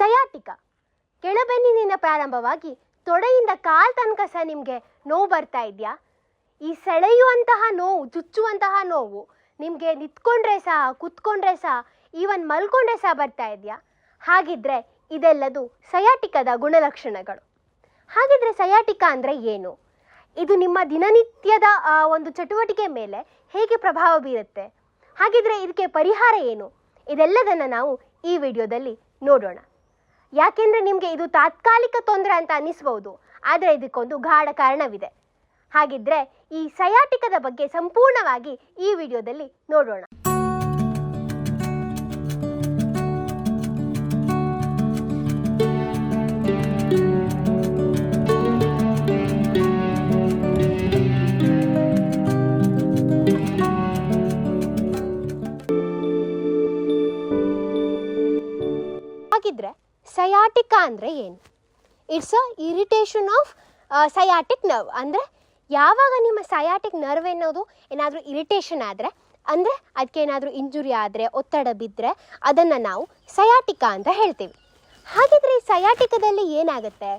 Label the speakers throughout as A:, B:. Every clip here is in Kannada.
A: ಸಯಾಟಿಕ ಕೆಳಬೆನ್ನಿನಿಂದ ಪ್ರಾರಂಭವಾಗಿ ತೊಡೆಯಿಂದ ಕಾಲ್ ತನಕ ಸಹ ನಿಮಗೆ ನೋವು ಬರ್ತಾ ಇದೆಯಾ? ಈ ಸೆಳೆಯುವಂತಹ ನೋವು, ಚುಚ್ಚುವಂತಹ ನೋವು ನಿಮಗೆ ನಿಂತ್ಕೊಂಡ್ರೆ ಸಹ, ಕುತ್ಕೊಂಡ್ರೆ ಸಹ, ಈವನ್ ಮಲ್ಕೊಂಡ್ರೆ ಸಹ ಬರ್ತಾ ಇದೆಯಾ? ಹಾಗಿದ್ರೆ ಇದೆಲ್ಲದು ಸಯಾಟಿಕದ ಗುಣಲಕ್ಷಣಗಳು. ಹಾಗಿದ್ರೆ ಸಯಾಟಿಕ ಅಂದರೆ ಏನು? ಇದು ನಿಮ್ಮ ದಿನನಿತ್ಯದ ಒಂದು ಚಟುವಟಿಕೆ ಮೇಲೆ ಹೇಗೆ ಪ್ರಭಾವ ಬೀರುತ್ತೆ? ಹಾಗಿದ್ರೆ ಇದಕ್ಕೆ ಪರಿಹಾರ ಏನು? ಇದೆಲ್ಲದನ್ನು ನಾವು ಈ ವಿಡಿಯೋದಲ್ಲಿ ನೋಡೋಣ. ಯಾಕೆಂದರೆ ನಿಮಗೆ ಇದು ತಾತ್ಕಾಲಿಕ ತೊಂದರೆ ಅಂತ ಅನ್ನಿಸ್ಬೋದು. ಆದರೆ ಇದಕ್ಕೊಂದು ಗಾಢ ಕಾರಣವಿದೆ. ಹಾಗಿದ್ರೆ ಈ ಸಯಾಟಿಕದ ಬಗ್ಗೆ ಸಂಪೂರ್ಣವಾಗಿ ಈ ವಿಡಿಯೋದಲ್ಲಿ ನೋಡೋಣ. ಸಯಾಟಿಕ ಅಂದರೆ ಏನು? It's a irritation of sciatic nerve ಅಂದರೆ ಯಾವಾಗ ನಿಮ್ಮ ಸಯಾಟಿಕ್ ನರ್ವ್ ಎನ್ನೋದು? ಏನಾದರೂ ಇರಿಟೇಷನ್ ಆದರೆ, ಅಂದರೆ ಅದಕ್ಕೆ ಏನಾದರೂ ಇಂಜುರಿ ಆದರೆ, ಒತ್ತಡ ಬಿದ್ದರೆ ಅದನ್ನು ನಾವು ಸಯಾಟಿಕ ಅಂತ ಹೇಳ್ತೀವಿ. ಹಾಗಿದ್ರೆ ಈ ಸಯಾಟಿಕದಲ್ಲಿ ಏನಾಗುತ್ತೆ?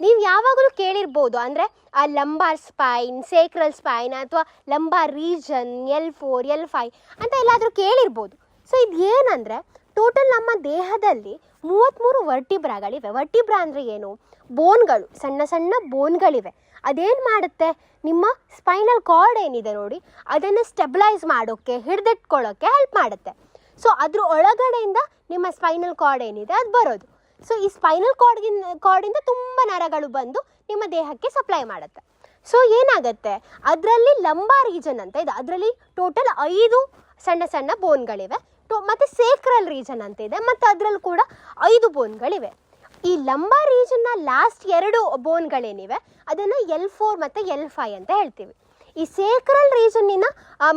A: ನೀವು ಯಾವಾಗಲೂ ಕೇಳಿರ್ಬೋದು, ಅಂದರೆ ಆ ಲಂಬಾರ್ ಸ್ಪೈನ್ ಸೇಕ್ರಲ್ ಸ್ಪೈನ್ ಅಥವಾ lumbar region L four L five ಅಂತ ಎಲ್ಲಾದರೂ ಕೇಳಿರ್ಬೋದು. ಸೊ ಇದು ಏನಂದರೆ ಟೋಟಲ್ ನಮ್ಮ ದೇಹದಲ್ಲಿ ಮೂವತ್ತ್ಮೂರು ವರ್ಟಿಬ್ರಾಗಳಿವೆ ವರ್ಟಿಬ್ರಾ ಅಂದರೆ ಏನು? ಬೋನ್ಗಳು ಸಣ್ಣ ಸಣ್ಣ ಬೋನ್ಗಳಿವೆ ಅದೇನು ಮಾಡುತ್ತೆ? ನಿಮ್ಮ ಸ್ಪೈನಲ್ ಕಾರ್ಡ್ ಏನಿದೆ ನೋಡಿ, ಅದನ್ನು ಸ್ಟೆಬಿಲೈಸ್ ಮಾಡೋಕ್ಕೆ ಹಿಡಿದಿಟ್ಕೊಳ್ಳೋಕ್ಕೆ ಹೆಲ್ಪ್ ಮಾಡುತ್ತೆ. ಸೊ ಅದ್ರ ಒಳಗಡೆಯಿಂದ ನಿಮ್ಮ ಸ್ಪೈನಲ್ ಕಾರ್ಡ್ ಏನಿದೆ, ಅದು ಬರೋದು. ಸೊ ಈ ಸ್ಪೈನಲ್ ಕಾರ್ಡ್ಗಿನ್ ಕಾರ್ಡಿಂದ ತುಂಬ ನರಗಳು ಬಂದು ನಿಮ್ಮ ದೇಹಕ್ಕೆ ಸಪ್ಲೈ ಮಾಡುತ್ತೆ. ಸೊ ಏನಾಗುತ್ತೆ? ಅದರಲ್ಲಿ ಲಂಬಾ ರೀಜನ್ ಅಂತ ಇದೆ. ಅದರಲ್ಲಿ ಟೋಟಲ್ ಐದು ಸಣ್ಣ ಸಣ್ಣ ಬೋನ್ಗಳಿವೆ ಟೋ ಮತ್ತು ಸೇಕ್ರಲ್ ರೀಜನ್ ಅಂತ ಇದೆ. ಮತ್ತು ಅದರಲ್ಲಿ ಕೂಡ ಐದು ಬೋನ್ಗಳಿವೆ ಈ ಲಂಬ ರೀಜನ್ನ ಲಾಸ್ಟ್ ಎರಡು ಬೋನ್ಗಳೇನಿವೆ ಅದನ್ನು ಎಲ್ ಫೋರ್ ಮತ್ತು ಎಲ್ ಫೈವ್ ಅಂತ ಹೇಳ್ತೀವಿ. ಈ ಸೇಕ್ರಲ್ ರೀಜನ್ನಿನ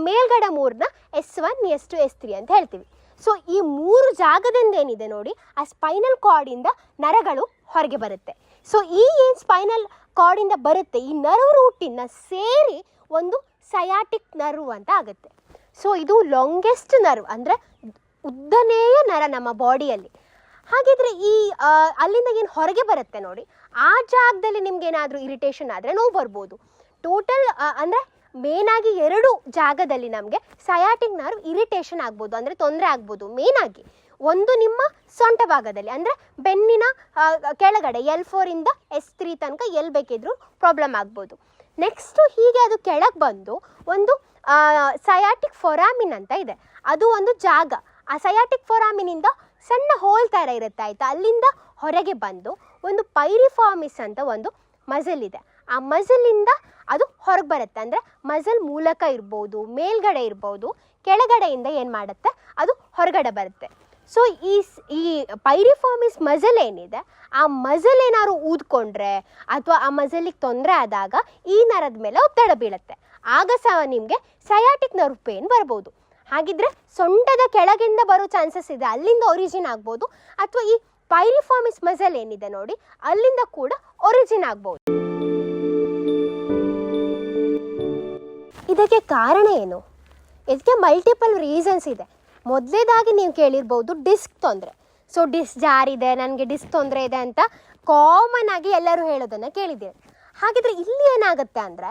A: ಮೇಲ್ಗಡೆ ಮೂರನ್ನ S one S two S three ಅಂತ ಹೇಳ್ತೀವಿ. ಸೊ ಈ ಮೂರು ಜಾಗದಿಂದ ಏನಿದೆ ನೋಡಿ, ಆ ಸ್ಪೈನಲ್ ಕಾರ್ಡಿಂದ ನರಗಳು ಹೊರಗೆ ಬರುತ್ತೆ. ಸೊ ಈ ಏನು ಸ್ಪೈನಲ್ ಕಾರ್ಡಿಂದ ಬರುತ್ತೆ? ಈ ನರ್ವ್ ರೂಟಿನ ಸೇರಿ ಒಂದು ಸಯಾಟಿಕ್ ನರ್ವ್ ಅಂತ ಆಗುತ್ತೆ. ಸೊ ಇದು ಲಾಂಗೆಸ್ಟ್ ನರ್ವ್ ಅಂದರೆ ಉದ್ದನೆಯ ನರ ನಮ್ಮ ಬಾಡಿಯಲ್ಲಿ. ಹಾಗಿದ್ರೆ ಈ ಅಲ್ಲಿಂದ ಏನು ಹೊರಗೆ ಬರುತ್ತೆ ನೋಡಿ, ಆ ಜಾಗದಲ್ಲಿ ನಿಮ್ಗೆ ಏನಾದರೂ ಇರಿಟೇಷನ್ ಆದರೆ ನೋವು ಬರ್ಬೋದು. ಟೋಟಲ್ ಅಂದರೆ ಮೇನಾಗಿ ಎರಡು ಜಾಗದಲ್ಲಿ ನಮಗೆ ಸಯಾಟಿಕ್ ನರ್ವ್ ಇರಿಟೇಷನ್ ಆಗ್ಬೋದು, ಅಂದರೆ ತೊಂದರೆ ಆಗ್ಬೋದು ಮೇನಾಗಿ ಒಂದು ನಿಮ್ಮ ಸೊಂಟ ಭಾಗದಲ್ಲಿ, ಅಂದರೆ ಬೆನ್ನಿನ ಕೆಳಗಡೆ ಎಲ್ ಫೋರಿಂದ ಎಸ್ ತ್ರೀ ತನಕ ಎಲ್ಲಿ ಬೇಕಿದ್ರೂ ಪ್ರಾಬ್ಲಮ್ ಆಗ್ಬೋದು. ನೆಕ್ಸ್ಟು ಹೀಗೆ ಅದು ಕೆಳಗೆ ಬಂದು ಒಂದು ಸಯಾಟಿಕ್ ಫೊರಾಮಿನ್ ಅಂತ ಇದೆ. ಅದು ಒಂದು ಜಾಗ. ಆ ಸಯಾಟಿಕ್ ಫೊರಾಮಿನಿಂದ ಸಣ್ಣ ಹೋಲ್ ಥರ ಇರುತ್ತೆ, ಆಯಿತಾ? ಅಲ್ಲಿಂದ ಹೊರಗೆ ಬಂದು ಒಂದು ಪೈರಿಫಾರ್ಮಿಸ್ ಅಂತ ಒಂದು ಮಜಲ್ ಇದೆ. ಆ ಮಜಲಿಂದ ಅದು ಹೊರಗೆ ಬರುತ್ತೆ. ಅಂದರೆ ಮಜಲ್ ಮೂಲಕ ಇರ್ಬೋದು, ಮೇಲ್ಗಡೆ ಇರ್ಬೋದು, ಕೆಳಗಡೆಯಿಂದ ಏನು ಮಾಡುತ್ತೆ? ಅದು ಹೊರಗಡೆ ಬರುತ್ತೆ. ಸೊ ಈ ಈ ಪೈರಿಫಾರ್ಮಿಸ್ ಮಜಲ್ ಏನಿದೆ, ಆ ಮಜಲ್ ಏನಾದ್ರು ಊದ್ಕೊಂಡ್ರೆ ಅಥವಾ ಆ ಮಜಲಿಗೆ ತೊಂದರೆ ಆದಾಗ ಈ ನರದ ಮೇಲೆ ಒತ್ತಡ ಬೀಳುತ್ತೆ. ಆಗ ಸಹ ನಿಮಗೆ ಸಯಾಟಿಕ್ ನರ್ವ್ ಪೇನ್ ಬರ್ಬೋದು? ಹಾಗಿದ್ರೆ ಸೊಂಟದ ಕೆಳಗಿಂದ ಬರೋ ಚಾನ್ಸಸ್ ಇದೆ. ಅಲ್ಲಿಂದ ಒರಿಜಿನ್ ಆಗ್ಬೋದು. ಅಥವಾ ಈ ಪೈರಿಫಾರ್ಮಿಸ್ ಮಸಲ್ ಏನಿದೆ ನೋಡಿ, ಅಲ್ಲಿಂದ ಕೂಡ ಒರಿಜಿನ್ ಆಗ್ಬೋದು. ಇದಕ್ಕೆ ಕಾರಣ ಏನು? ಇದಕ್ಕೆ ಮಲ್ಟಿಪಲ್ ರೀಸನ್ಸ್ ಇದೆ. ಮೊದಲೇದಾಗಿ ನೀವು ಕೇಳಿರ್ಬೋದು ಡಿಸ್ಕ್ ತೊಂದರೆ. ಸೊ ಡಿಸ್ ಜಾರಿದೆ, ನನಗೆ ಡಿಸ್ಕ್ ತೊಂದರೆ ಇದೆ ಅಂತ ಕಾಮನ್ ಆಗಿ ಎಲ್ಲರೂ ಹೇಳೋದನ್ನು ಕೇಳಿದ್ದೀರಿ ಹಾಗಿದ್ರೆ ಇಲ್ಲಿ ಏನಾಗುತ್ತೆ ಅಂದರೆ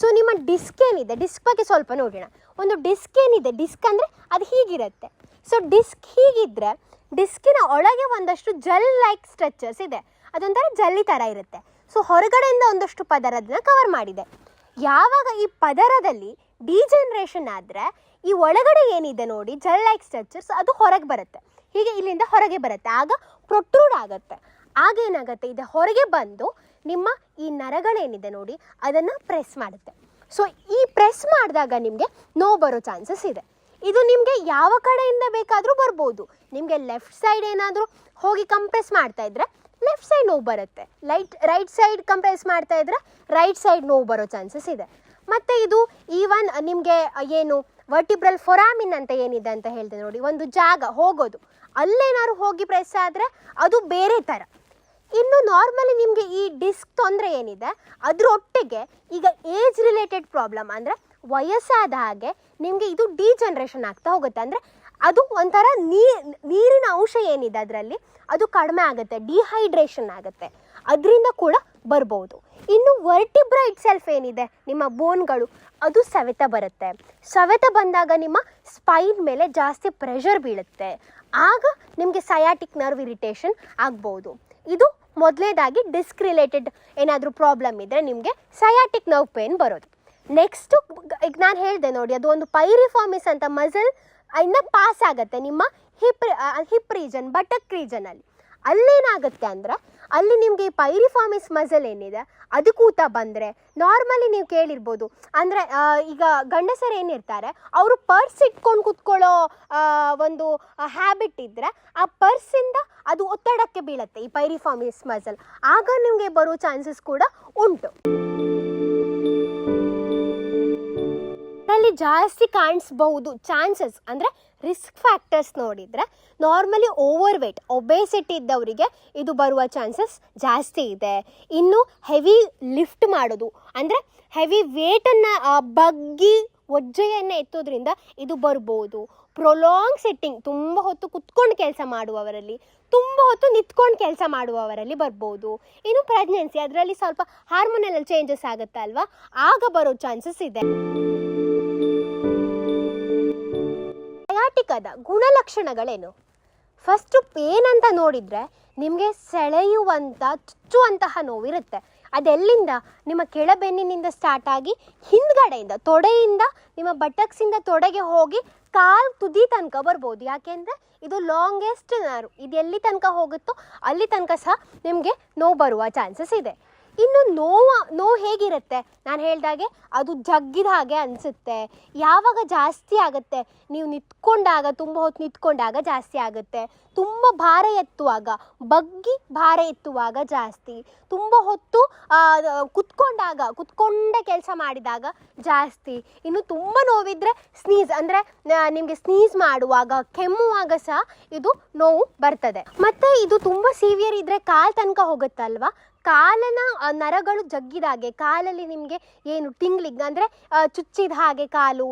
A: ಸೊ ನಿಮ್ಮ ಡಿಸ್ಕ್ ಏನಿದೆ? ಡಿಸ್ಕ್ ಬಗ್ಗೆ ಸ್ವಲ್ಪ ನೋಡೋಣ. ಒಂದು ಡಿಸ್ಕ್ ಏನಿದೆ? ಡಿಸ್ಕ್ ಅಂದರೆ ಅದು ಹೀಗಿರುತ್ತೆ. ಸೊ ಡಿಸ್ಕ್ ಹೀಗಿದ್ರೆ ಡಿಸ್ಕಿನ ಒಳಗೆ ಒಂದಷ್ಟು ಜಲ್ ಲೈಕ್ ಸ್ಟ್ರಕ್ಚರ್ಸ್ ಇದೆ. ಅದೊಂಥರ ಜಲ್ಲಿ ಥರ ಇರುತ್ತೆ. ಸೊ ಹೊರಗಡೆಯಿಂದ ಒಂದಷ್ಟು ಪದರ ಅದನ್ನ ಕವರ್ ಮಾಡಿದೆ. ಯಾವಾಗ ಈ ಪದರದಲ್ಲಿ ಡಿಜನರೇಷನ್ ಆದರೆ ಈ ಒಳಗಡೆ ಏನಿದೆ ನೋಡಿ ಜಲ್ ಲೈಕ್ ಸ್ಟ್ರಕ್ಚರ್ಸ್ ಅದು ಹೊರಗೆ ಬರುತ್ತೆ. ಹೀಗೆ ಇಲ್ಲಿಂದ ಹೊರಗೆ ಬರುತ್ತೆ. ಆಗ ಪ್ರೊಟ್ರೂಡ್ ಆಗುತ್ತೆ. ಆಗ ಏನಾಗುತ್ತೆ? ಇದು ಹೊರಗೆ ಬಂದು ನಿಮ್ಮ ಈ ನರಗಳೇನಿದೆ ನೋಡಿ, ಅದನ್ನು ಪ್ರೆಸ್ ಮಾಡುತ್ತೆ. ಸೊ ಈ ಪ್ರೆಸ್ ಮಾಡಿದಾಗ ನಿಮಗೆ ನೋವು ಬರೋ ಚಾನ್ಸಸ್ ಇದೆ. ಇದು ನಿಮಗೆ ಯಾವ ಕಡೆಯಿಂದ ಬೇಕಾದರೂ ಬರ್ಬೋದು. ನಿಮಗೆ ಲೆಫ್ಟ್ ಸೈಡ್ ಏನಾದರೂ ಹೋಗಿ ಕಂಪ್ರೆಸ್ ಮಾಡ್ತಾ ಇದ್ರೆ ಲೆಫ್ಟ್ ಸೈಡ್ ನೋವು ಬರುತ್ತೆ. ಲೈಟ್ ರೈಟ್ ಸೈಡ್ ಕಂಪ್ರೆಸ್ ಮಾಡ್ತಾ ಇದ್ರೆ ರೈಟ್ ಸೈಡ್ ನೋವು ಬರೋ ಚಾನ್ಸಸ್ ಇದೆ. ಮತ್ತು ಇದು ಈವನ್ ನಿಮಗೆ ಏನು ವರ್ಟಿಬ್ರಲ್ ಫೊರಾಮಿನ್ ಅಂತ ಏನಿದೆ ಅಂತ ಹೇಳಿದೆ ನೋಡಿ, ಒಂದು ಜಾಗ ಹೋಗೋದು. ಅಲ್ಲೇನಾದ್ರು ಹೋಗಿ ಪ್ರೆಸ್ ಆದರೆ ಅದು ಬೇರೆ ಥರ ಇನ್ನು ನಾರ್ಮಲಿ ನಿಮಗೆ ಈ ಡಿಸ್ಕ್ ತೊಂದರೆ ಏನಿದೆ, ಅದರೊಟ್ಟಿಗೆ ಈಗ ಏಜ್ ರಿಲೇಟೆಡ್ ಪ್ರಾಬ್ಲಮ್ ಅಂದರೆ ವಯಸ್ಸಾದ ಹಾಗೆ ನಿಮಗೆ ಇದು ಡಿಜನ್ರೇಷನ್ ಆಗ್ತಾ ಹೋಗುತ್ತೆ. ಅಂದರೆ ಅದು ಒಂಥರ ನೀರಿನ ಅಂಶ ಏನಿದೆ ಅದರಲ್ಲಿ, ಅದು ಕಡಿಮೆ ಆಗುತ್ತೆ ಡಿಹೈಡ್ರೇಷನ್ ಆಗುತ್ತೆ. ಅದರಿಂದ ಕೂಡ ಬರ್ಬೋದು. ಇನ್ನು ವರ್ಟಿಬ್ರಾ ಇಟ್ ಸೆಲ್ಫ್ ಏನಿದೆ, ನಿಮ್ಮ ಬೋನ್ಗಳು ಅದು ಸವೆತ ಬರುತ್ತೆ. ಸವೆತ ಬಂದಾಗ ನಿಮ್ಮ ಸ್ಪೈನ್ ಮೇಲೆ ಜಾಸ್ತಿ ಪ್ರೆಷರ್ ಬೀಳುತ್ತೆ. ಆಗ ನಿಮಗೆ ಸಯಾಟಿಕ್ ನರ್ವ್ ಇರಿಟೇಷನ್ ಆಗ್ಬೋದು. ಇದು ಮೊದಲನೇದಾಗಿ ಡಿಸ್ಕ್ ರಿಲೇಟೆಡ್ ಏನಾದರೂ ಪ್ರಾಬ್ಲಮ್ ಇದ್ದರೆ ನಿಮಗೆ ಸಯಾಟಿಕ್ ನರ್ವ್ ಪೇನ್ ಬರೋದು. ನೆಕ್ಸ್ಟು ಈಗ ನಾನು ಹೇಳಿದೆ ನೋಡಿ, ಅದು ಒಂದು ಪೈರಿಫಾರ್ಮಿಸ್ ಅಂತ ಮಸಲ್ ಇನ್ನ ಪಾಸ್ ಆಗುತ್ತೆ ನಿಮ್ಮ ಹಿಪ್ ಹಿಪ್ ರೀಜನ್ ಬಟಕ್ ರೀಜನಲ್ಲಿ ಅಲ್ಲೇನಾಗುತ್ತೆ ಅಂದರೆ ಅಲ್ಲಿ ನಿಮಗೆ ಪೈರಿಫಾರ್ಮಿಸ್ ಮಸಲ್ ಏನಿದೆ, ಅದು ಕೂತ ಬಂದರೆ ನಾರ್ಮಲಿ ನೀವು ಕೇಳಿರ್ಬೋದು. ಅಂದರೆ ಈಗ ಗಂಡಸರು ಏನಿರ್ತಾರೆ, ಅವರು ಪರ್ಸ್ ಇಟ್ಕೊಂಡು ಕೂತ್ಕೊಳ್ಳೋ ಒಂದು ಹ್ಯಾಬಿಟ್ ಇದ್ದರೆ ಆ ಪರ್ಸಿಂದ ಅದು ಒತ್ತಡಕ್ಕೆ ಬೀಳುತ್ತೆ ಈ ಪೈರಿಫಾರ್ಮಿಸ್ ಮಸಲ್ ಆಗ ನಿಮಗೆ ಬರೋ ಚಾನ್ಸಸ್ ಕೂಡ ಉಂಟು. ಜಾಸ್ತಿ ಕಾಣಿಸ್ಬಹುದು ಚಾನ್ಸಸ್ ಅಂದರೆ ರಿಸ್ಕ್ ಫ್ಯಾಕ್ಟರ್ಸ್ ನೋಡಿದರೆ ನಾರ್ಮಲಿ ಓವರ್ ವೆಯ್ಟ್ ಒಬೇಸಿಟಿ ಇದ್ದವರಿಗೆ ಇದು ಬರುವ ಚಾನ್ಸಸ್ ಜಾಸ್ತಿ ಇದೆ. ಇನ್ನು ಹೆವಿ ಲಿಫ್ಟ್ ಮಾಡೋದು ಅಂದರೆ ಹೆವಿ ವೇಟನ್ನು ಬಗ್ಗಿ ಒಜ್ಜೆಯನ್ನು ಎತ್ತೋದ್ರಿಂದ ಇದು ಬರ್ಬೋದು. ಪ್ರೊಲಾಂಗ್ ಸೆಟ್ಟಿಂಗ್ ತುಂಬ ಹೊತ್ತು ಕುತ್ಕೊಂಡು ಕೆಲಸ ಮಾಡುವವರಲ್ಲಿ, ತುಂಬ ಹೊತ್ತು ನಿಂತ್ಕೊಂಡು ಕೆಲಸ ಮಾಡುವವರಲ್ಲಿ ಬರ್ಬೋದು. ಇನ್ನು ಪ್ರೆಗ್ನೆನ್ಸಿ ಅದರಲ್ಲಿ ಸ್ವಲ್ಪ ಹಾರ್ಮೋನಲ್ ಚೇಂಜಸ್ ಆಗುತ್ತೆ ಅಲ್ವಾ ಆಗ ಬರೋ ಚಾನ್ಸಸ್ ಇದೆ. ಸಯಾಟಿಕದ ಗುಣಲಕ್ಷಣಗಳೇನು? ಫಸ್ಟು ಪೇನ್ ಅಂತ ನೋಡಿದರೆ ನಿಮಗೆ ಸೆಳೆಯುವಂಥ ಚುಚ್ಚುವಂತಹ ನೋವಿರುತ್ತೆ. ಅದೆಲ್ಲಿಂದ? ನಿಮ್ಮ ಕೆಳಬೆನ್ನಿನಿಂದ ಸ್ಟಾರ್ಟ್ ಆಗಿ ಹಿಂದ್ಗಡೆಯಿಂದ, ತೊಡೆಯಿಂದ, ನಿಮ್ಮ ಬಟಕ್ಸಿಂದ ತೊಡೆಗೆ ಹೋಗಿ ಕಾಲು ತುದಿ ತನಕ ಬರ್ಬೋದು. ಯಾಕೆಂದರೆ ಇದು ಲಾಂಗೆಸ್ಟ್ ನಾರು ಇದು ಎಲ್ಲಿ ತನಕ ಹೋಗುತ್ತೋ ಅಲ್ಲಿ ತನಕ ಸಹ ನಿಮಗೆ ನೋವು ಬರುವ ಚಾನ್ಸಸ್ ಇದೆ. ಇನ್ನು ನೋವು ನೋವು ಹೇಗಿರುತ್ತೆ? ನಾನು ಹೇಳಿದಾಗೆ ಅದು ಜಗ್ಗಿದ ಹಾಗೆ ಅನಿಸುತ್ತೆ. ಯಾವಾಗ ಜಾಸ್ತಿ ಆಗುತ್ತೆ? ನೀವು ನಿಂತ್ಕೊಂಡಾಗ, ತುಂಬ ಹೊತ್ತು ನಿಂತ್ಕೊಂಡಾಗ ಜಾಸ್ತಿ ಆಗುತ್ತೆ. ತುಂಬ ಭಾರ ಎತ್ತುವಾಗ, ಬಗ್ಗಿ ಭಾರ ಎತ್ತುವಾಗ ಜಾಸ್ತಿ. ತುಂಬ ಹೊತ್ತು ಕುತ್ಕೊಂಡಾಗ, ಕುತ್ಕೊಂಡ ಕೆಲಸ ಮಾಡಿದಾಗ ಜಾಸ್ತಿ. ಇನ್ನು ತುಂಬ ನೋವಿದ್ರೆ ಸ್ನೀಸ್, ಅಂದರೆ ನಿಮಗೆ ಸ್ನೀಸ್ ಮಾಡುವಾಗ, ಕೆಮ್ಮುವಾಗ ಸಹ ಇದು ನೋವು ಬರ್ತದೆ. ಮತ್ತು ಇದು ತುಂಬ ಸಿವಿಯರ್ ಇದ್ದರೆ ಕಾಲು ತನಕ ಹೋಗುತ್ತಲ್ವಾ? ಕಾಲಿನ ನರಗಳು ಜಗ್ಗಿದಾಗೆ ಕಾಲಲ್ಲಿ ನಿಮಗೆ ಏನು ಟಿಂಗ್ಲಿಂಗ್ ಅಂದರೆ ಚುಚ್ಚಿದ ಹಾಗೆ ಕಾಲು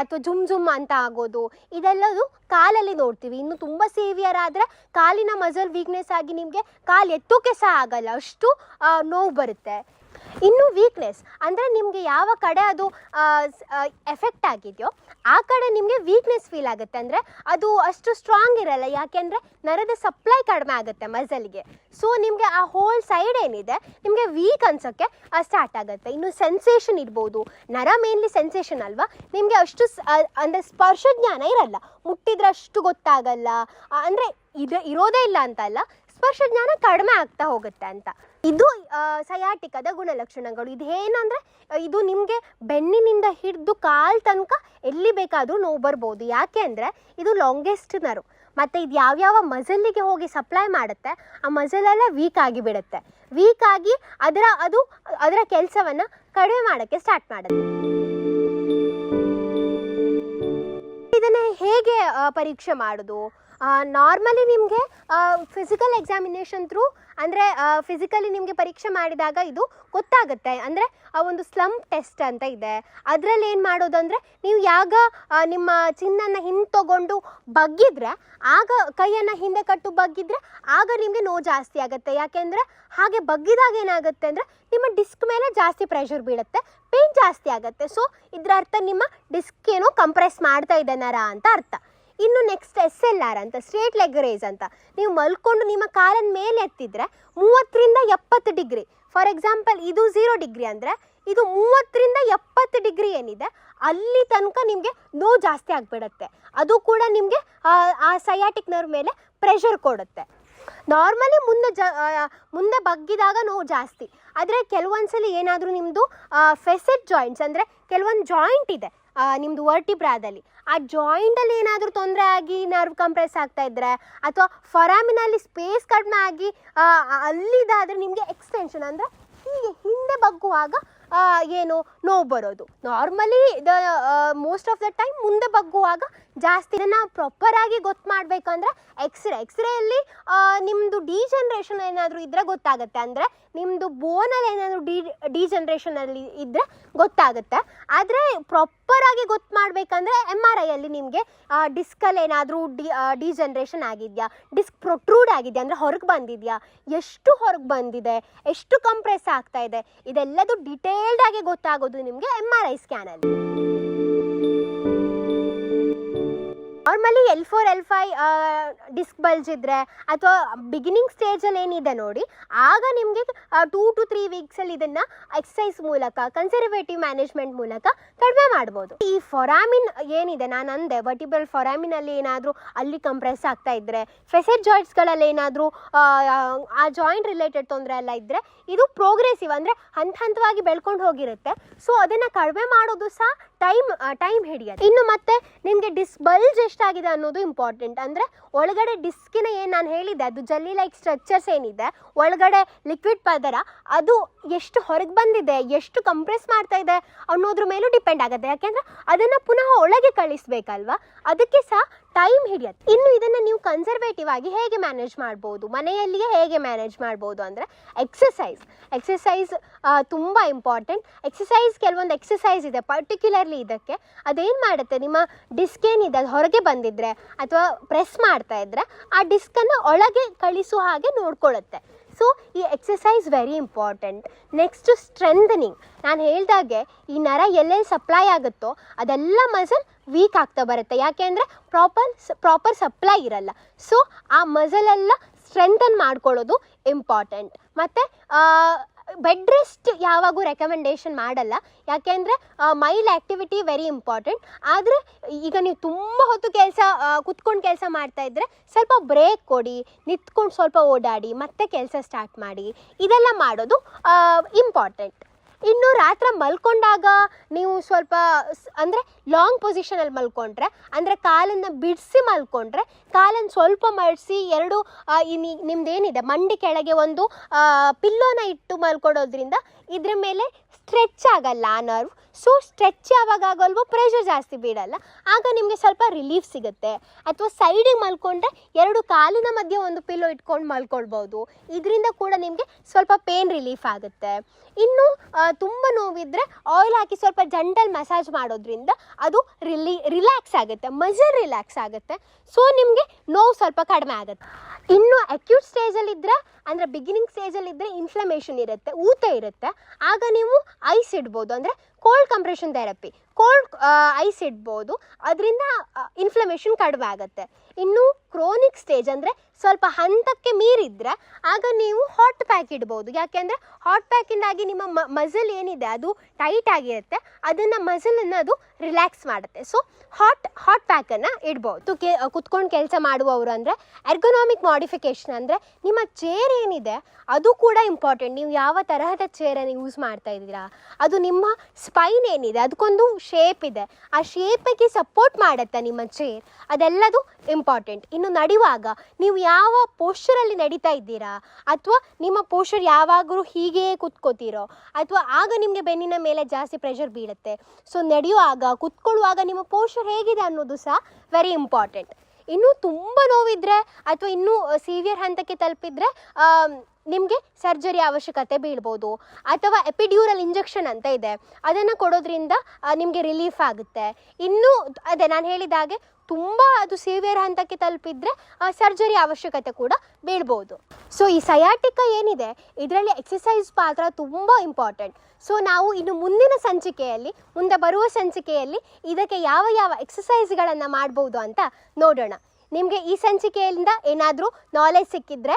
A: ಅಥವಾ ಜುಮ್ ಜುಮ್ ಅಂತ ಆಗೋದು, ಇದೆಲ್ಲದು ಕಾಲಲ್ಲಿ ನೋಡ್ತೀವಿ. ಇನ್ನು ತುಂಬ ಸೇವಿಯರ್ ಆದರೆ ಕಾಲಿನ ಮಸಲ್ ವೀಕ್ನೆಸ್ ಆಗಿ ನಿಮಗೆ ಕಾಲು ಎತ್ತೋಕೆ ಸಹ ಆಗಲ್ಲ. ಅಷ್ಟು ನೋವು ಬರುತ್ತೆ. ಇನ್ನು ವೀಕ್ನೆಸ್ ಅಂದರೆ ನಿಮಗೆ ಯಾವ ಕಡೆ ಅದು ಎಫೆಕ್ಟ್ ಆಗಿದೆಯೋ, ಆ ಕಡೆ ನಿಮಗೆ ವೀಕ್ನೆಸ್ ಫೀಲ್ ಆಗುತ್ತೆ. ಅಂದರೆ ಅದು ಅಷ್ಟು ಸ್ಟ್ರಾಂಗ್ ಇರಲ್ಲ. ಯಾಕೆಂದರೆ ನರದ ಸಪ್ಲೈ ಕಡಿಮೆ ಆಗುತ್ತೆ ಮಸಲ್ಗೆ ಸೊ ನಿಮಗೆ ಆ ಹೋಲ್ ಸೈಡ್ ಏನಿದೆ, ನಿಮಗೆ ವೀಕ್ ಅನ್ಸೋಕ್ಕೆ ಸ್ಟಾರ್ಟ್ ಆಗುತ್ತೆ. ಇನ್ನು ಸೆನ್ಸೇಷನ್ ಇರ್ಬೋದು. ನರ ಮೇನ್ಲಿ ಸೆನ್ಸೇಷನ್ ಅಲ್ವಾ? ನಿಮಗೆ ಅಷ್ಟು ಅಂದರೆ ಸ್ಪರ್ಶ ಜ್ಞಾನ ಇರಲ್ಲ. ಮುಟ್ಟಿದ್ರೆ ಅಷ್ಟು ಗೊತ್ತಾಗಲ್ಲ. ಅಂದರೆ ಇದು, ಇರೋದೇ ಇಲ್ಲ ಅಂತ ಅಲ್ಲ. ಸ್ಪರ್ಶ ಜ್ಞಾನ ಕಡಿಮೆ ಆಗ್ತಾ ಹೋಗುತ್ತೆ ಅಂತ. ಇದು ಸಯಾಟಿಕದ ಗುಣಲಕ್ಷಣಗಳು. ಇದು ಏನಂದರೆ ಇದು ನಿಮಗೆ ಬೆನ್ನಿನಿಂದ ಹಿಡಿದು ಕಾಲ್ ತನಕ ಎಲ್ಲಿ ಬೇಕಾದರೂ ನೋವು ಬರ್ಬೋದು. ಯಾಕೆ ಅಂದರೆ, ಇದು ಲಾಂಗೆಸ್ಟ್ ನರು ಮತ್ತು ಇದು ಯಾವ್ಯಾವ ಮಸಲ್ಲಿಗೆ ಹೋಗಿ ಸಪ್ಲೈ ಮಾಡುತ್ತೆ, ಆ ಮಸಲೆಲ್ಲ ವೀಕ್ ಆಗಿ ಬಿಡುತ್ತೆ. ವೀಕ್ ಆಗಿ ಅದರ, ಅದು, ಅದರ ಕೆಲಸವನ್ನು ಕಡಿಮೆ ಮಾಡೋಕ್ಕೆ ಸ್ಟಾರ್ಟ್ ಮಾಡುತ್ತೆ. ಇದನ್ನು ಹೇಗೆ ಪರೀಕ್ಷೆ ಮಾಡೋದು? ನಾರ್ಮಲಿ ನಿಮಗೆ ಫಿಸಿಕಲ್ ಎಕ್ಸಾಮಿನೇಷನ್ ಥ್ರೂ ಅಂದರೆ ಫಿಸಿಕಲಿ ನಿಮಗೆ ಪರೀಕ್ಷೆ ಮಾಡಿದಾಗ ಇದು ಗೊತ್ತಾಗುತ್ತೆ. ಅಂದರೆ, ಆ, ಒಂದು ಸ್ಲಮ್ ಟೆಸ್ಟ್ ಅಂತ ಇದೆ. ಅದರಲ್ಲಿ ಏನು ಮಾಡೋದು ಅಂದರೆ, ನೀವು ಯಾಗ ನಿಮ್ಮ ಚಿನ್ನನ್ನು ಹಿಂದೆ ತಗೊಂಡು ಬಗ್ಗಿದ್ರೆ, ಆಗ ಕೈಯನ್ನು ಹಿಂದೆ ಕಟ್ಟು ಬಗ್ಗಿದ್ರೆ, ಆಗ ನಿಮಗೆ ನೋವು ಜಾಸ್ತಿ ಆಗುತ್ತೆ. ಯಾಕೆಂದರೆ ಹಾಗೆ ಬಗ್ಗಿದಾಗ ಏನಾಗುತ್ತೆ ಅಂದರೆ, ನಿಮ್ಮ ಡಿಸ್ಕ್ ಮೇಲೆ ಜಾಸ್ತಿ ಪ್ರೆಷರ್ ಬೀಳುತ್ತೆ ಪೇನ್ ಜಾಸ್ತಿ ಆಗುತ್ತೆ. ಸೊ ಇದರ ಅರ್ಥ ನಿಮ್ಮ ಡಿಸ್ಕ್ ಏನೋ ಕಂಪ್ರೆಸ್ ಮಾಡ್ತಾ ಇದೆ ನರ ಅಂತ ಅರ್ಥ. ಇನ್ನು ನೆಕ್ಸ್ಟ್ ಎಸ್ ಎಲ್ ಆರ್ ಅಂತ ಸ್ಟ್ರೇಟ್ ಲೆಗ್ ರೇಸ್ ಅಂತ. ನೀವು ಮಲ್ಕೊಂಡು ನಿಮ್ಮ ಕಾಲನ್ ಮೇಲೆ ಎತ್ತಿದ್ರೆ ಮೂವತ್ತರಿಂದ ಎಪ್ಪತ್ತು ಡಿಗ್ರಿ. ಫಾರ್ ಎಕ್ಸಾಂಪಲ್ ಇದು ಝೀರೋ ಡಿಗ್ರಿ ಅಂದರೆ, ಇದು ಮೂವತ್ತರಿಂದ ಎಪ್ಪತ್ತು ಡಿಗ್ರಿ ಏನಿದೆ, ಅಲ್ಲಿ ತನಕ ನಿಮಗೆ ನೋವು ಜಾಸ್ತಿ ಆಗಿಬಿಡತ್ತೆ. ಅದು ಕೂಡ ನಿಮಗೆ, ಆ ಸಯಾಟಿಕ್ ನರ್ವ್ ಮೇಲೆ ಪ್ರೆಷರ್ ಕೊಡುತ್ತೆ. ನಾರ್ಮಲಿ ಮುಂದೆ ಜ ಮುಂದೆ ಬಗ್ಗಿದಾಗ ನೋವು ಜಾಸ್ತಿ. ಆದರೆ ಕೆಲವೊಂದ್ಸಲಿ ಏನಾದರೂ ನಿಮ್ಮದು ಫೆಸೆಟ್ ಜಾಯಿಂಟ್ಸ್ ಅಂದರೆ, ಕೆಲವೊಂದು ಜಾಯಿಂಟ್ ಇದೆ ನಿಮ್ಮದು ವರ್ಟಿಬ್ರಾದಲ್ಲಿ ಆ ಜಾಯಿಂಟಲ್ಲಿ ಏನಾದರೂ ತೊಂದರೆ ಆಗಿ ನರ್ವ್ ಕಂಪ್ರೆಸ್ ಆಗ್ತಾ ಇದ್ದರೆ ಅಥವಾ ಫರಾಮಿನಲ್ಲಿ ಸ್ಪೇಸ್ ಕಡಿಮೆ ಆಗಿ ಅಲ್ಲಿದಾದರೆ ನಿಮಗೆ ಎಕ್ಸ್ಟೆನ್ಷನ್ ಅಂದರೆ ಹೀಗೆ ಹಿಂದೆ ಬಗ್ಗುವಾಗ ಏನು ನೋವು ಬರೋದು. Normally the most of the time ಮುಂದೆ ಬಗ್ಗುವಾಗ ಜಾಸ್ತಿ ಇದನ್ನು ಪ್ರಾಪರಾಗಿ ಗೊತ್ತು ಮಾಡಬೇಕಂದ್ರೆ ಎಕ್ಸ್ರೇ ಎಕ್ಸ್ರೇಯಲ್ಲಿ ನಿಮ್ಮದು ಡಿಜನ್ರೇಷನ್ ಏನಾದರೂ ಇದ್ದರೆ ಗೊತ್ತಾಗುತ್ತೆ. ಅಂದರೆ ನಿಮ್ಮದು ಬೋನಲ್ಲಿ ಏನಾದರೂ ಡಿ ಡಿಜನ್ರೇಷನಲ್ಲಿ ಇದ್ದರೆ ಗೊತ್ತಾಗುತ್ತೆ. ಆದರೆ ಪ್ರಾಪರಾಗಿ ಗೊತ್ತು ಮಾಡಬೇಕಂದ್ರೆ ಎಂ ಆರ್ ಐಯಲ್ಲಿ ನಿಮಗೆ ಡಿಸ್ಕಲ್ಲಿ ಏನಾದರೂ ಡಿ ಡಿಜನ್ರೇಷನ್ ಆಗಿದೆಯಾ? ಡಿಸ್ಕ್ ಪ್ರೊಟ್ರೂಡ್ ಆಗಿದೆಯಾ? ಅಂದರೆ ಹೊರಗೆ ಬಂದಿದೆಯಾ? ಎಷ್ಟು ಹೊರಗೆ ಬಂದಿದೆ? ಎಷ್ಟು ಕಂಪ್ರೆಸ್ ಆಗ್ತಾ ಇದೆ? ಇದೆಲ್ಲದು ಡಿಟೇಲ್ಡ್ ಆಗಿ ಗೊತ್ತಾಗೋದು ನಿಮಗೆ M R I ಸ್ಕ್ಯಾನಲ್ಲಿ normally L four L five disc bulge ಇದ್ದರೆ ಅಥವಾ ಬಿಗಿನಿಂಗ್ ಸ್ಟೇಜಲ್ಲಿ ಏನಿದೆ ನೋಡಿ, ಆಗ ನಿಮಗೆ ಟೂ ಟು ತ್ರೀ ವೀಕ್ಸಲ್ಲಿ ಇದನ್ನು ಎಕ್ಸಸೈಸ್ ಮೂಲಕ ಕನ್ಸರ್ವೇಟಿವ್ ಮ್ಯಾನೇಜ್ಮೆಂಟ್ ಮೂಲಕ ಕಡಿಮೆ ಮಾಡ್ಬೋದು. ಈ ಫೊರಾಮಿನ್ ಏನಿದೆ, ನಾನು ಅಂದೆ ವರ್ಟಿಬಲ್ ಫೊರಾಮಿನಲ್ಲಿ ಏನಾದರೂ ಅಲ್ಲಿ ಕಂಪ್ರೆಸ್ ಆಗ್ತಾ ಇದ್ದರೆ ಫೆಸೆಟ್ ಜಾಯಿಂಟ್ಸ್ಗಳಲ್ಲಿ ಏನಾದರೂ, ಆ ಜಾಯಿಂಟ್ ರಿಲೇಟೆಡ್ ತೊಂದರೆ ಎಲ್ಲ ಇದ್ದರೆ ಇದು ಪ್ರೋಗ್ರೆಸಿವ್ ಅಂದರೆ ಹಂತ ಹಂತವಾಗಿ ಬೆಳ್ಕೊಂಡು ಹೋಗಿರುತ್ತೆ. ಸೊ ಅದನ್ನು ಕಡಿಮೆ ಮಾಡೋದು ಸಹ ಟೈಮ್ ಟೈಮ್ ಹಿಡಿಯುತ್ತೆ ಇನ್ನು ಮತ್ತೆ ನಿಮಗೆ ಡಿಸ್ ಬಲ್ಜ್ ಎಷ್ಟಾಗಿದೆ ಅನ್ನೋದು ಇಂಪಾರ್ಟೆಂಟ್ ಅಂದರೆ ಒಳಗಡೆ ಡಿಸ್ಕಿನ ಏನು ನಾನು ಹೇಳಿದ್ದೆ, ಅದು ಜಲ್ಲಿ ಲೈಕ್ ಸ್ಟ್ರಕ್ಚರ್ಸ್ ಏನಿದೆ, ಒಳಗಡೆ ಲಿಕ್ವಿಡ್ ಪದರ, ಅದು ಎಷ್ಟು ಹೊರಗೆ ಬಂದಿದೆ, ಎಷ್ಟು ಕಂಪ್ರೆಸ್ ಮಾಡ್ತಾ ಇದೆ ಅನ್ನೋದ್ರ ಮೇಲೂ ಡಿಪೆಂಡ್ ಆಗುತ್ತೆ. ಯಾಕೆಂದರೆ ಅದನ್ನು ಪುನಃ ಒಳಗೆ ಕಳಿಸ್ಬೇಕಲ್ವಾ? ಅದಕ್ಕೆ ಸಹ ಟೈಮ್ ಹಿಡಿಯುತ್ತೆ. ಇನ್ನು ಇದನ್ನು ನೀವು ಕನ್ಸರ್ವೇಟಿವ್ ಆಗಿ ಹೇಗೆ ಮ್ಯಾನೇಜ್ ಮಾಡ್ಬೋದು? ಮನೆಯಲ್ಲಿಯೇ ಹೇಗೆ ಮ್ಯಾನೇಜ್ ಮಾಡ್ಬೋದು ಅಂದರೆ ಎಕ್ಸಸೈಸ್ ಎಕ್ಸಸೈಸ್ ತುಂಬ ಇಂಪಾರ್ಟೆಂಟ್ ಎಕ್ಸಸೈಸ್ ಕೆಲವೊಂದು ಎಕ್ಸಸೈಸ್ ಇದೆ. ಪರ್ಟಿಕ್ಯುಲರ್ಲಿ ಇದಕ್ಕೆ ಅದೇನು ಮಾಡುತ್ತೆ? ನಿಮ್ಮ ಡಿಸ್ಕ್ ಏನಿದೆ ಅದು ಹೊರಗೆ ಬಂದಿದ್ರೆ ಅಥವಾ ಪ್ರೆಸ್ ಮಾಡ್ತಾ ಇದ್ದರೆ ಆ ಡಿಸ್ಕನ್ನು ಒಳಗೆ ಕಳಿಸುವ ಹಾಗೆ ನೋಡ್ಕೊಳ್ಳುತ್ತೆ. ಸೊ ಈ exercise very important next strengthening ನಾನು ಹೇಳಿದಾಗೆ, ಈ ನರ ಎಲ್ಲೆಲ್ಲಿ ಸಪ್ಲೈ ಆಗುತ್ತೋ, ಅದೆಲ್ಲ ಮಸಲ್ ವೀಕ್ ಆಗ್ತಾ ಬರುತ್ತೆ. ಯಾಕೆ ಅಂದರೆ ಪ್ರಾಪರ್ ಪ್ರಾಪರ್ ಸಪ್ಲೈ ಇರಲ್ಲ. ಸೊ ಆ ಮಸಲೆಲ್ಲ ಸ್ಟ್ರೆಂಥನ್ ಮಾಡ್ಕೊಳ್ಳೋದು ಇಂಪಾರ್ಟೆಂಟ್ ಮತ್ತು ಬೆಡ್ ರೆಸ್ಟ್ ಯಾವಾಗೂ ರೆಕಮೆಂಡೇಶನ್ ಮಾಡಲ್ಲ. ಯಾಕೆಂದರೆ ಮೈಲ್ ಆ್ಯಕ್ಟಿವಿಟಿ ವೆರಿ ಇಂಪಾರ್ಟೆಂಟ್ ಆದರೆ, ಈಗ ನೀವು ತುಂಬ ಹೊತ್ತು ಕೆಲಸ ಕುತ್ಕೊಂಡು ಕೆಲಸ ಮಾಡ್ತಾ ಇದ್ದರೆ ಸ್ವಲ್ಪ ಬ್ರೇಕ್ ಕೊಡಿ, ನಿಂತ್ಕೊಂಡು ಸ್ವಲ್ಪ ಓಡಾಡಿ, ಮತ್ತೆ ಕೆಲಸ ಸ್ಟಾರ್ಟ್ ಮಾಡಿ, ಇದೆಲ್ಲ ಮಾಡೋದು ಇಂಪಾರ್ಟೆಂಟ್ ಇನ್ನು ರಾತ್ರಿ ಮಲ್ಕೊಂಡಾಗ ನೀವು ಸ್ವಲ್ಪ ಅಂದರೆ ಲಾಂಗ್ ಪೊಸಿಷನಲ್ಲಿ ಮಲ್ಕೊಂಡ್ರೆ, ಅಂದರೆ ಕಾಲನ್ನು ಬಿಡಿಸಿ ಮಲ್ಕೊಂಡ್ರೆ, ಕಾಲನ್ನು ಸ್ವಲ್ಪ ಮಡಿಸಿ ಎರಡು ನಿಮ್ದೇನಿದೆ, ಮಂಡಿ ಕೆಳಗೆ ಒಂದು ಪಿಲ್ಲೋನ ಇಟ್ಟು ಮಲ್ಕೊಡೋದ್ರಿಂದ ಇದ್ರ ಮೇಲೆ ಸ್ಟ್ರೆಚ್ ಆಗಲ್ಲ ಆ ನರ್ವ್ ಸೊ ಸ್ಟ್ರೆಚ್ ಯಾವಾಗ ಆಗಲ್ವೋ ಪ್ರೆಷರ್ ಜಾಸ್ತಿ ಬೀಳಲ್ಲ. ಆಗ ನಿಮಗೆ ಸ್ವಲ್ಪ ರಿಲೀಫ್ ಸಿಗುತ್ತೆ. ಅಥವಾ ಸೈಡಿಗೆ ಮಲ್ಕೊಂಡ್ರೆ ಎರಡು ಕಾಲಿನ ಮಧ್ಯೆ ಒಂದು ಪಿಲ್ಲೋ ಇಟ್ಕೊಂಡು ಮಲ್ಕೊಳ್ಬೋದು. ಇದರಿಂದ ಕೂಡ ನಿಮಗೆ ಸ್ವಲ್ಪ ಪೇನ್ ರಿಲೀಫ್ ಆಗುತ್ತೆ. ಇನ್ನು ತುಂಬ ನೋವಿದ್ರೆ ಆಯಿಲ್ ಹಾಕಿ ಸ್ವಲ್ಪ ಜಂಟಲ್ ಮಸಾಜ್ ಮಾಡೋದ್ರಿಂದ ಅದು ರಿಲೀ ರಿಲ್ಯಾಕ್ಸ್ ಆಗುತ್ತೆ. ಮಜಲ್ ರಿಲ್ಯಾಕ್ಸ್ ಆಗುತ್ತೆ. ಸೊ ನಿಮಗೆ ನೋವು ಸ್ವಲ್ಪ ಕಡಿಮೆ ಆಗುತ್ತೆ. ಇನ್ನು ಅಕ್ಯೂಟ್ ಸ್ಟೇಜಲ್ಲಿದ್ದರೆ ಅಂದರೆ ಬಿಗಿನಿಂಗ್ ಸ್ಟೇಜಲ್ಲಿದ್ದರೆ ಇನ್ಫ್ಲಮೇಷನ್ ಇರುತ್ತೆ, ಊತ ಇರುತ್ತೆ. ಆಗ ನೀವು ಐಸ್ ಇಡ್ಬೋದು. ಅಂದರೆ cold compression therapy cold ice ಇಡ್ಬೋದು. ಅದರಿಂದ ಇನ್ಫ್ಲಮೇಷನ್ ಕಡಿಮೆ ಆಗುತ್ತೆ. ಇನ್ನು ಕ್ರೋನಿಕ್ ಸ್ಟೇಜ್ ಅಂದರೆ ಸ್ವಲ್ಪ ಹಂತಕ್ಕೆ ಮೀರಿದ್ರೆ ಆಗ ನೀವು ಹಾಟ್ ಪ್ಯಾಕ್ ಇಡ್ಬೋದು. ಯಾಕೆಂದರೆ ಹಾಟ್ ಪ್ಯಾಕಿಂದಾಗಿ ನಿಮ್ಮ ಮಸಲ್ ಏನಿದೆ ಅದು ಟೈಟ್ ಆಗಿರುತ್ತೆ. ಅದನ್ನು ಮಸಲನ್ನು ಅದು ರಿಲ್ಯಾಕ್ಸ್ ಮಾಡುತ್ತೆ. ಸೊ ಹಾಟ್ ಹಾಟ್ ಪ್ಯಾಕನ್ನು ಇಡ್ಬೋದು. ಕೆ, ಕುತ್ಕೊಂಡು ಕೆಲಸ ಮಾಡುವವರು ಅಂದರೆ ಎರ್ಗೊನಾಮಿಕ್ ಮಾಡಿಫಿಕೇಶನ್ ಅಂದರೆ ನಿಮ್ಮ ಚೇರ್ ಏನಿದೆ ಅದು ಕೂಡ ಇಂಪಾರ್ಟೆಂಟ್ ನೀವು ಯಾವ ತರಹದ ಚೇರನ್ನು ಯೂಸ್ ಮಾಡ್ತಾ ಇದ್ದೀರಾ? ಅದು ನಿಮ್ಮ ಸ್ಪೈನ್ ಏನಿದೆ, ಅದಕ್ಕೊಂದು ಶೇಪ್ ಇದೆ. ಆ ಶೇಪಿಗೆ ಸಪೋರ್ಟ್ ಮಾಡುತ್ತೆ ನಿಮ್ಮ ಚೇರ್ ಅದೆಲ್ಲದು ಇಂಪಾರ್ಟೆಂಟ್ ಇನ್ನು ನಡೆಯುವಾಗ ನೀವು ಯಾವ ಪೋಶ್ಚರಲ್ಲಿ ನಡೀತಾ ಇದ್ದೀರಾ, ಅಥವಾ ನಿಮ್ಮ ಪೋಶ್ಚರ್ ಯಾವಾಗಲೂ ಹೀಗೆ ಕುತ್ಕೋತೀರೋ, ಅಥವಾ ಆಗ ನಿಮಗೆ ಬೆನ್ನಿನ ಮೇಲೆ ಜಾಸ್ತಿ ಪ್ರೆಷರ್ ಬೀಳುತ್ತೆ. ಸೊ ನಡೆಯುವಾಗ, ಕುತ್ಕೊಳ್ಳುವಾಗ ನಿಮ್ಮ ಪೋಶ್ಚರ್ ಹೇಗಿದೆ ಅನ್ನೋದು ಸಹ ವೆರಿ ಇಂಪಾರ್ಟೆಂಟ್ ಇನ್ನೂ ತುಂಬ ನೋವಿದ್ರೆ, ಅಥವಾ ಇನ್ನೂ ಸಿವಿಯರ್ ಹಂತಕ್ಕೆ ತಲುಪಿದ್ರೆ ನಿಮಗೆ ಸರ್ಜರಿ ಅವಶ್ಯಕತೆ ಬೀಳ್ಬೋದು ಅಥವಾ ಎಪಿಡ್ಯೂರಲ್ ಇಂಜೆಕ್ಷನ್ ಅಂತ ಇದೆ. ಅದನ್ನು ಕೊಡೋದ್ರಿಂದ ನಿಮಗೆ ರಿಲೀಫ್ ಆಗುತ್ತೆ. ಇನ್ನೂ, ಅದೇ ನಾನು ಹೇಳಿದ ಹಾಗೆ ತುಂಬ ಅದು ಸಿವಿಯರ್ ಹಂತಕ್ಕೆ ತಲುಪಿದ್ರೆ ಸರ್ಜರಿ ಅವಶ್ಯಕತೆ ಕೂಡ ಬೀಳ್ಬೋದು. ಸೊ ಈ ಸಯಾಟಿಕ ಏನಿದೆ, ಇದರಲ್ಲಿ ಎಕ್ಸಸೈಸ್ ಪಾತ್ರ ತುಂಬ ಇಂಪಾರ್ಟೆಂಟ್ ಸೊ ನಾವು ಇನ್ನು ಮುಂದಿನ ಸಂಚಿಕೆಯಲ್ಲಿ, ಮುಂದೆ ಬರುವ ಸಂಚಿಕೆಯಲ್ಲಿ ಇದಕ್ಕೆ ಯಾವ ಯಾವ ಎಕ್ಸಸೈಸ್ಗಳನ್ನು ಮಾಡ್ಬೋದು ಅಂತ ನೋಡೋಣ. ನಿಮಗೆ ಈ ಸಂಚಿಕೆಯಿಂದ ಏನಾದರೂ ನಾಲೆಜ್ ಸಿಕ್ಕಿದ್ರೆ